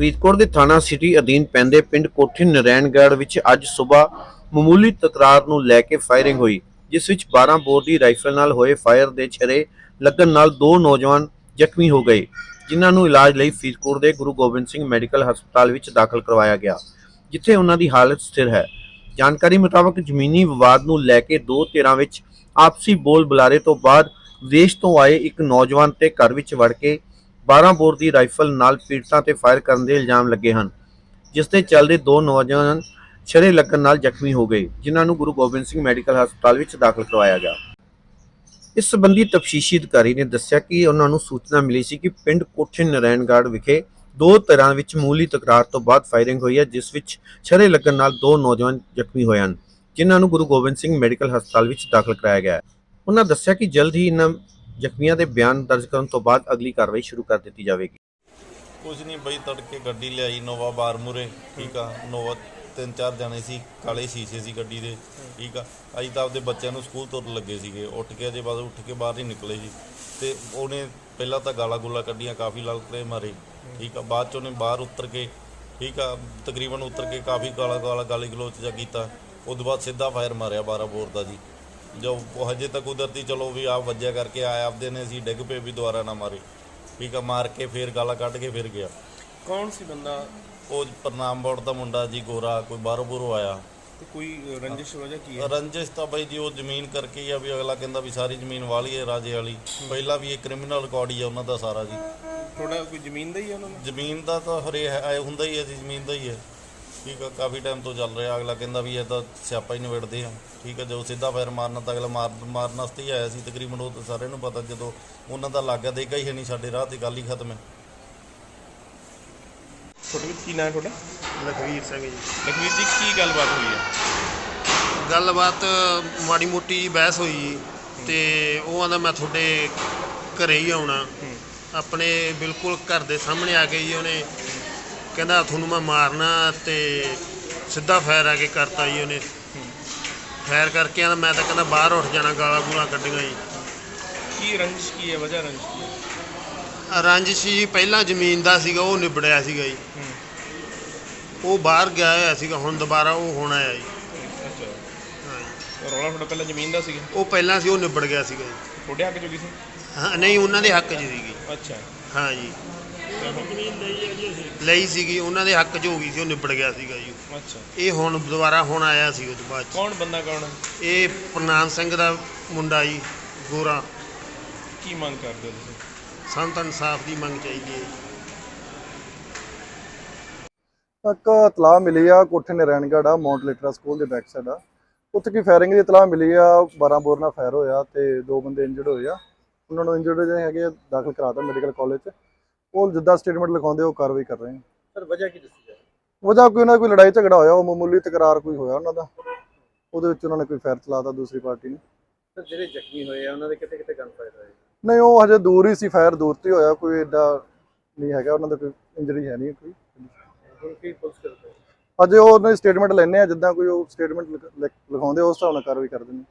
ਫਰੀਦਕੋਟ ਦੇ ਥਾਣਾ ਸਿਟੀ ਅਧੀਨ ਪੈਂਦੇ ਪਿੰਡ ਕੋਠੀ ਨਰੈਣਗੜ੍ਹ ਵਿੱਚ ਅੱਜ ਸਵੇਰ ਮਾਮੂਲੀ ਤਕਰਾਰ ਨੂੰ ਲੈ ਕੇ ਫਾਇਰਿੰਗ ਹੋਈ, ਜਿਸ ਵਿੱਚ 12 ਬੋਰ ਦੀ ਰਾਈਫਲ ਨਾਲ ਹੋਏ ਫਾਇਰ ਦੇ ਛਰੇ ਲੱਗਣ ਨਾਲ ਦੋ ਨੌਜਵਾਨ ਜ਼ਖਮੀ ਹੋ ਗਏ, ਜਿਨ੍ਹਾਂ ਨੂੰ ਇਲਾਜ ਲਈ ਫਰੀਦਕੋਟ ਦੇ ਗੁਰੂ ਗੋਬਿੰਦ ਸਿੰਘ ਮੈਡੀਕਲ ਹਸਪਤਾਲ ਵਿੱਚ ਦਾਖਲ ਕਰਵਾਇਆ ਗਿਆ, ਜਿੱਥੇ ਉਹਨਾਂ ਦੀ ਹਾਲਤ ਸਥਿਰ ਹੈ। ਜਾਣਕਾਰੀ ਮੁਤਾਬਕ ਜ਼ਮੀਨੀ ਵਿਵਾਦ ਨੂੰ ਲੈ ਕੇ ਦੋ ਧਿਰਾਂ ਵਿੱਚ ਆਪਸੀ ਬੋਲ ਬੁਲਾਰੇ ਤੋਂ ਬਾਅਦ ਵਿਦੇਸ਼ ਤੋਂ ਆਏ ਇੱਕ ਨੌਜਵਾਨ ਤੇ ਘਰ ਵਿੱਚ ਵੜ ਕੇ 12 ਬੋਰ ਦੀ ਰਾਈਫਲ ਨਾਲ ਪੀੜਤਾਂ ਤੇ ਫਾਇਰ ਕਰਨ ਦੇ ਇਲਜ਼ਾਮ ਲੱਗੇ ਹਨ, ਜਿਸ ਦੇ ਚੱਲਦੇ ਦੋ ਨੌਜਵਾਨ ਛਰੇ ਲੱਗਣ ਨਾਲ ਜ਼ਖਮੀ ਹੋ ਗਏ, ਜਿਨ੍ਹਾਂ ਨੂੰ ਗੁਰੂ ਗੋਬਿੰਦ ਸਿੰਘ ਮੈਡੀਕਲ ਹਸਪਤਾਲ ਵਿੱਚ ਦਾਖਲ ਕਰਵਾਇਆ ਗਿਆ। ਇਸ ਸੰਬੰਧੀ ਤਫਸ਼ੀਸ਼ੀ ਅਧਿਕਾਰੀ ਨੇ ਦੱਸਿਆ ਕਿ ਉਹਨਾਂ ਨੂੰ ਸੂਚਨਾ ਮਿਲੀ ਸੀ ਕਿ ਪਿੰਡ ਕੋਠੇ ਨਰੈਣਗੜ੍ਹ ਵਿਖੇ ਦੋ ਤਰ੍ਹਾਂ ਵਿੱਚ ਮੂਲੀ ਤਕਰਾਰ ਤੋਂ ਬਾਅਦ ਫਾਇਰਿੰਗ ਹੋਈ ਹੈ, ਜਿਸ ਵਿੱਚ ਛਰੇ ਲੱਗਣ ਨਾਲ ਦੋ ਨੌਜਵਾਨ ਜ਼ਖਮੀ ਹੋਏ ਹਨ, ਜਿਨ੍ਹਾਂ ਨੂੰ ਗੁਰੂ ਗੋਬਿੰਦ ਸਿੰਘ ਮੈਡੀਕਲ ਹਸਪਤਾਲ ਵਿੱਚ ਦਾਖਲ ਕਰਾਇਆ ਗਿਆ ਹੈ। ਉਹਨਾਂ ਦੱਸਿਆ ਕਿ ਜਲਦ ਹੀ ਇਹਨਾਂ ਜ਼ਖਮੀਆਂ ਦੇ ਬਿਆਨ ਦਰਜ ਕਰਨ ਤੋਂ ਬਾਅਦ ਅਗਲੀ ਕਾਰਵਾਈ ਸ਼ੁਰੂ ਕਰ ਦਿੱਤੀ ਜਾਵੇਗੀ। ਕੁਝ ਨਹੀਂ ਬਈ, ਤੜਕੇ ਗੱਡੀ ਲਿਆਈ, ਨੋਵਾ ਬਾਰ ਠੀਕ ਆ? ਨੋਵਾ ਤਿੰਨ ਚਾਰ ਜਣੇ ਸੀ, ਕਾਲੇ ਸ਼ੀਸ਼ੇ ਸੀ ਗੱਡੀ ਦੇ, ਠੀਕ ਆ? ਅਸੀਂ ਤਾਂ ਆਪਦੇ ਬੱਚਿਆਂ ਨੂੰ ਸਕੂਲ ਤੋਂ ਲੱਗੇ ਸੀਗੇ। ਉੱਠ ਕੇ ਅਜੇ ਬਾਅਦ ਉੱਠ ਕੇ ਬਾਹਰ ਹੀ ਨਿਕਲੇ ਜੀ। ਤੇ ਉਹਨੇ ਪਹਿਲਾਂ ਤਾਂ ਗਾਲਾਂ ਗੁਲਾ ਕੱਢੀਆਂ, ਕਾਫੀ ਲਲਕਰੇ ਮਾਰੇ, ਠੀਕ ਆ? ਬਾਅਦ ਚ ਉਹਨੇ ਬਾਹਰ ਉਤਰ ਕੇ, ਠੀਕ ਆ? ਤਕਰੀਬਨ ਉਤਰ ਕੇ ਕਾਫੀ ਗਾਲਾਂ ਗਾਲਾਂ ਗਾਲੀ ਗਲੋਚ ਜਾ ਕੀਤਾ। ਉਸ ਤੋਂ ਬਾਅਦ ਸਿੱਧਾ ਫਾਇਰ ਮਾਰਿਆ 12 ਬੋਰ ਦਾ ਜੀ। ਜੋ ਹਜੇ ਤੱਕ ਕੁਦਰਤੀ ਚਲੋ ਵੀ ਆਪ ਵੱਜਿਆ ਕਰਕੇ ਆਏ ਆਪਦੇ ਨੇ ਅਸੀਂ ਡਿੱਗ ਪਏ ਵੀ ਦੁਬਾਰਾ ਨਾ ਮਾਰੇ। ਠੀਕ ਆ ਮਾਰ ਕੇ ਫੇਰ ਗਾਲਾਂ ਕੱਢ ਕੇ ਫਿਰ ਗਿਆ। ਕੌਣ ਸੀ ਬੰਦਾ? ਉਹ ਪ੍ਰਨਾਮ ਬੋਰਡ ਦਾ ਮੁੰਡਾ ਜੀ ਗੋਰਾ ਕੋਈ ਬਾਹਰੋਂ ਬੁਰੋਂ ਆਇਆ। ਤੇ ਕੋਈ ਰੰਜਿਸ਼ ਵਜ੍ਹਾ ਕੀ ਹੈ? ਰੰਜਿਸ਼ ਤਾਂ ਬਾਈ ਜੀ ਉਹ ਜ਼ਮੀਨ ਕਰਕੇ ਹੀ ਆ ਵੀ ਅਗਲਾ ਕਹਿੰਦਾ ਵੀ ਸਾਰੀ ਜ਼ਮੀਨ ਵਾਲੀ ਹੈ ਰਾਜੇ ਵਾਲੀ। ਪਹਿਲਾਂ ਵੀ ਇਹ ਕ੍ਰਿਮੀਨਲ ਰਿਕਾਰਡ ਹੀ ਆ ਉਹਨਾਂ ਦਾ ਸਾਰਾ ਜੀ। ਥੋੜਾ ਕੋਈ ਜ਼ਮੀਨ ਦਾ ਹੀ ਹੈ ਉਹਨਾਂ ਨੂੰ ਜ਼ਮੀਨ ਦਾ ਤਾਂ ਹਰੇ ਹੈ ਹੁੰਦਾ ਹੀ ਹੈ ਜੀ ਜ਼ਮੀਨ ਦਾ ਹੀ ਹੈ। ਠੀਕ ਆ ਕਾਫੀ ਟਾਈਮ ਤੋਂ ਚੱਲ ਰਿਹਾ ਅਗਲਾ ਕਹਿੰਦਾ ਵੀ ਇਹ ਤਾਂ ਸਿਆਪਾ ਹੀ ਨਿਬੜਦੇ ਆ। ਠੀਕ ਆ ਜੋ ਸਿੱਧਾ ਫਾਇਰ ਮਾਰਨਾ ਤਾਂ ਅਗਲਾ ਮਾਰ ਮਾਰਨ ਵਾਸਤੇ ਹੀ ਆਇਆ ਸੀ ਤਕਰੀਬਨ ਉਹ ਤਾਂ ਸਾਰਿਆਂ ਨੂੰ ਪਤਾ ਜਦੋਂ ਉਹਨਾਂ ਦਾ ਲੱਗਾ ਦੇਗਾ ਹੀ ਨਹੀਂ ਸਾਡੇ ਰਾਹ ਤੇ ਗੱਲ ਹੀ ਖਤਮ ਹੈ। ਤੁਹਾਡੇ ਵਿੱਚ ਕੀ ਨਾਂ ਤੁਹਾਡਾ? ਲਖਵੀਰ ਸਿੰਘ ਜੀ। ਲਖਵੀਰ ਜੀ ਕੀ ਗੱਲਬਾਤ ਹੋਈ ਹੈ? ਗੱਲਬਾਤ ਮਾੜੀ ਮੋਟੀ ਬਹਿਸ ਹੋਈ ਜੀ ਤੇ ਉਹ ਆਂਦਾ ਮੈਂ ਤੁਹਾਡੇ ਘਰੇ ਹੀ ਆਉਣਾ। ਆਪਣੇ ਬਿਲਕੁਲ ਘਰ ਦੇ ਸਾਹਮਣੇ ਆ ਕੇ ਜੀ ਉਹਨੇ ਕਹਿੰਦਾ ਤੁਹਾਨੂੰ ਮੈਂ ਮਾਰਨਾ ਤੇ ਸਿੱਧਾ ਫਾਇਰ ਆ ਕੇ ਕਰਤਾ ਜੀ ਉਹਨੇ। ਫਾਇਰ ਕਰਕੇ ਆਂਦਾ ਮੈਂ ਤਾਂ ਕਹਿੰਦਾ ਬਾਹਰ ਉੱਠ ਜਾਣਾ ਗਾਲਾਂ ਗੂਲਾਂ ਕੱਢੀਆਂ ਜੀ। ਕੀ ਰੰਜਿਸ਼ ਕੀ ਹੈ ਵਜ੍ਹਾ ਰੰਜਿਸ਼ ਕੀ ਹੈ? ਰੰਜਿਸ਼ ਜੀ ਪਹਿਲਾਂ ਜ਼ਮੀਨ ਦਾ ਸੀਗਾ ਉਹ ਨਿਬੜਿਆ ਸੀਗਾ ਜੀ। ਉਹ ਬਾਹਰ ਗਿਆ ਹੋਇਆ ਸੀਗਾ ਹੁਣ ਦੁਬਾਰਾ ਉਹ ਹੋਣਾ ਆ ਜੀ। ਅੱਛਾ। ਹਾਂ ਜੀ। ਰੌਲਾ ਤੁਹਾਡਾ ਪਹਿਲਾਂ ਜ਼ਮੀਨ ਦਾ ਸੀਗਾ? ਉਹ ਪਹਿਲਾਂ ਸੀ ਉਹ ਨਿਬੜ ਗਿਆ ਸੀਗਾ ਜੀ। ਤੁਹਾਡੇ ਹੱਕ ਚੋਂ ਸੀ? ਹਾਂ ਨਹੀਂ ਉਹਨਾਂ ਦੇ ਹੱਕ 'ਚ ਸੀਗੀ। ਅੱਛਾ। ਹਾਂ ਜੀ। ਲਈ ਸੀਗੀ ਉਹਨਾਂ ਦੇ ਹੱਕ 'ਚ ਹੋ ਗਈ ਸੀ ਉਹ ਨਿਬੜ ਗਿਆ ਸੀਗਾ ਜੀ। ਅੱਛਾ। ਇਹ ਹੁਣ ਦੁਬਾਰਾ ਹੁਣ ਆਇਆ ਸੀ ਉਹ ਤੋਂ ਬਾਅਦ 'ਚ। ਕੌਣ ਬੰਦਾ ਕੌਣ? ਹੈ? ਇਹ ਪ੍ਰਨਾਮ ਸਿੰਘ ਦਾ ਮੁੰਡਾ ਜੀ ਗੋਰਾ। ਕੀ ਮੰਗ ਕਰਦੇ ਹੋ ਤੁਸੀਂ? ਸੰਤ ਇਨਸਾਫ ਦੀ ਮੰਗ ਚਾਹੀਦੀ ਹੈ ਇੱਕ ਇਤਲਾਹ ਮਿਲੀ ਆ ਕੋਠੇ ਨਰੈਣਗੜ੍ਹ ਆ ਮਾਉਂਟ ਲਿਟਰਾ ਸਕੂਲ ਦੇ ਬੈਕ ਸਾਈਡ ਆ। ਉੱਥੇ ਕੀ ਫਾਇਰਿੰਗ ਦੀ ਇਤਲਾਹ ਮਿਲੀ ਆ 12 ਬੋਰ ਨਾਲ ਫਾਇਰ ਹੋਇਆ ਤੇ ਦੋ ਬੰਦੇ ਇੰਜਰਡ ਹੋਏ ਆ। ਉਹਨਾਂ ਨੂੰ ਇੰਜਰਡ ਜਿਹੜੇ ਹੈਗੇ ਆ, ਦਾਖਲ ਕਰਾਤਾ ਮੈਡੀਕਲ ਕਾਲਜ 'ਚ। ਉਹ ਜਿੱਦਾਂ ਸਟੇਟਮੈਂਟ ਲਿਖਾਉਂਦੇ ਉਹ ਕਾਰਵਾਈ ਕਰ ਰਹੇ ਆ। ਸਰ ਵਜ੍ਹਾ ਕੀ ਦੱਸੀ ਜਾ ਵਜ੍ਹਾ ਕੋਈ ਦਾ ਕੋਈ ਲੜਾਈ ਝਗੜਾ ਹੋਇਆ ਉਹ ਮਾਮੂਲੀ ਤਕਰਾਰ ਕੋਈ ਹੋਇਆ ਉਹਨਾਂ ਦਾ। ਉਹਦੇ ਵਿੱਚ ਉਹਨਾਂ ਨੇ ਕੋਈ ਫਾਇਰ ਚਲਾਤਾ ਦੂਸਰੀ ਪਾਰਟੀ ਨੇ। ਸਰ ਜਿਹੜੇ ਜ਼ਖਮੀ ਹੋਏ ਆ ਉਹਨਾਂ ਦੇ ਕਿਤੇ ਕਿਤੇ ਗਨ ਫਾਇਰ ਹੋਏ ਨਹੀਂ ਉਹ ਹਜੇ ਦੂਰ ਹੀ ਸੀ ਫਾਇਰ ਦੂਰ ਤੇ ਹੋਇਆ ਕੋਈ ਏਡਾ ਨਹੀਂ ਹੈਗਾ ਉਹਨਾਂ ਦਾ ਕੋਈ ਇੰਜਰੀ ਹੈ ਨਹੀਂ ਕੋਈ। ਹੁਣ ਕੀ ਪੁਲਿਸ ਕਰਦੇ ਅਜੇ ਉਹ ਉਹਨਾਂ ਦੀ ਸਟੇਟਮੈਂਟ ਲੈਣੇ ਆ ਜਿੱਦਾਂ ਕੋਈ ਉਹ ਸਟੇਟਮੈਂਟ ਲਿਖਾਉਂਦੇ ਉਸ ਹਿਸਾਬ ਨਾਲ ਕਾਰਵਾਈ ਕਰਦੇ ਨੇ